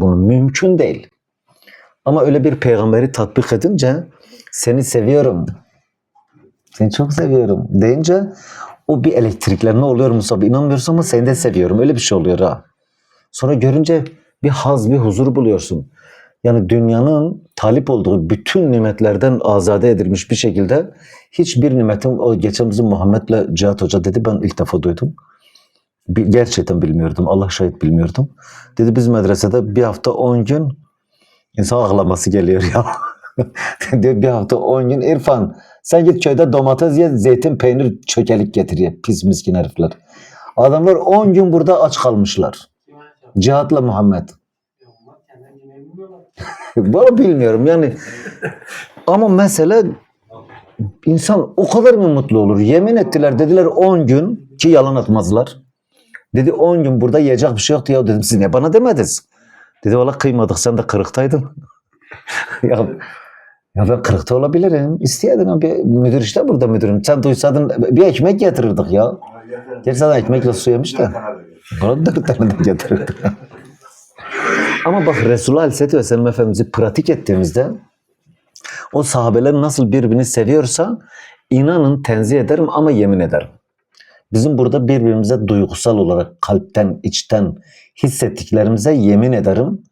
bunu mümkün değil. Ama öyle bir peygamberi tatbik edince seni seviyorum. Seni çok seviyorum deyince o bir elektrikler ne oluyor Musab? İnanmıyorsun ama seni de seviyorum. Öyle bir şey oluyor ha. Sonra görünce bir haz, bir huzur buluyorsun. Yani dünyanın talip olduğu bütün nimetlerden azade edilmiş bir şekilde hiçbir nimetin, o geçen bizim Muhammed'le Cihat Hoca dedi ben ilk defa duydum. Gerçekten bilmiyordum. Allah şahit bilmiyordum. Dedi biz medresede bir hafta 10 gün insan ağlaması geliyor ya. Diyor bir hafta 10 gün İrfan sen git köyde domates ye zeytin peynir çökelik getir ye. Pis miskin herifler. Adamlar 10 gün burada aç kalmışlar. Cihat'la Muhammed. Bunu bilmiyorum yani. Ama mesele insan o kadar mı mutlu olur? Yemin ettiler dediler 10 gün ki yalan atmazlar. Dedi 10 gün burada yiyecek bir şey yoktu ya dedim siz niye bana demediniz? Dedi valla kıymadık sen de kırıktaydın. ya, ya ben kırıkta olabilirim. İsteyeydin abi. Müdür işte burada müdürüm. Sen duysaydın bir ekmek getirirdik ya. Gerçi zaten ekmekle su yemiş de. Bana dört tane de getirirdik. Ama bak Resulullah Aleyhisselatü Vesselam Efendimiz'i pratik ettiğimizde o sahabeler nasıl birbirini seviyorsa inanın tenzih ederim ama yemin ederim. Bizim burada birbirimize duygusal olarak kalpten, içten hissettiklerimize yemin ederim.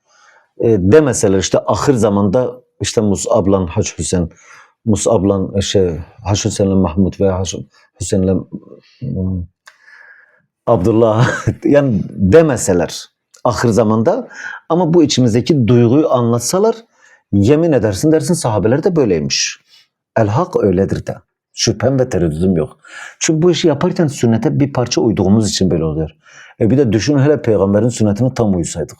E, demeseler işte ahir zamanda işte Mus'ab'la Haç Hüseyin, Mus'ab'la şey, Haç Hüseyin'le Mahmud veya Haç Hüseyin'le hmm, Abdullah yani demeseler ahir zamanda ama bu içimizdeki duyguyu anlatsalar yemin edersin dersin sahabeler de böyleymiş. El hak öyledir de. Şüphem ve tereddüdüm yok. Çünkü bu işi yaparken sünnete bir parça uyduğumuz için böyle oluyor. E bir de düşün hele peygamberin sünnetine tam uysaydık.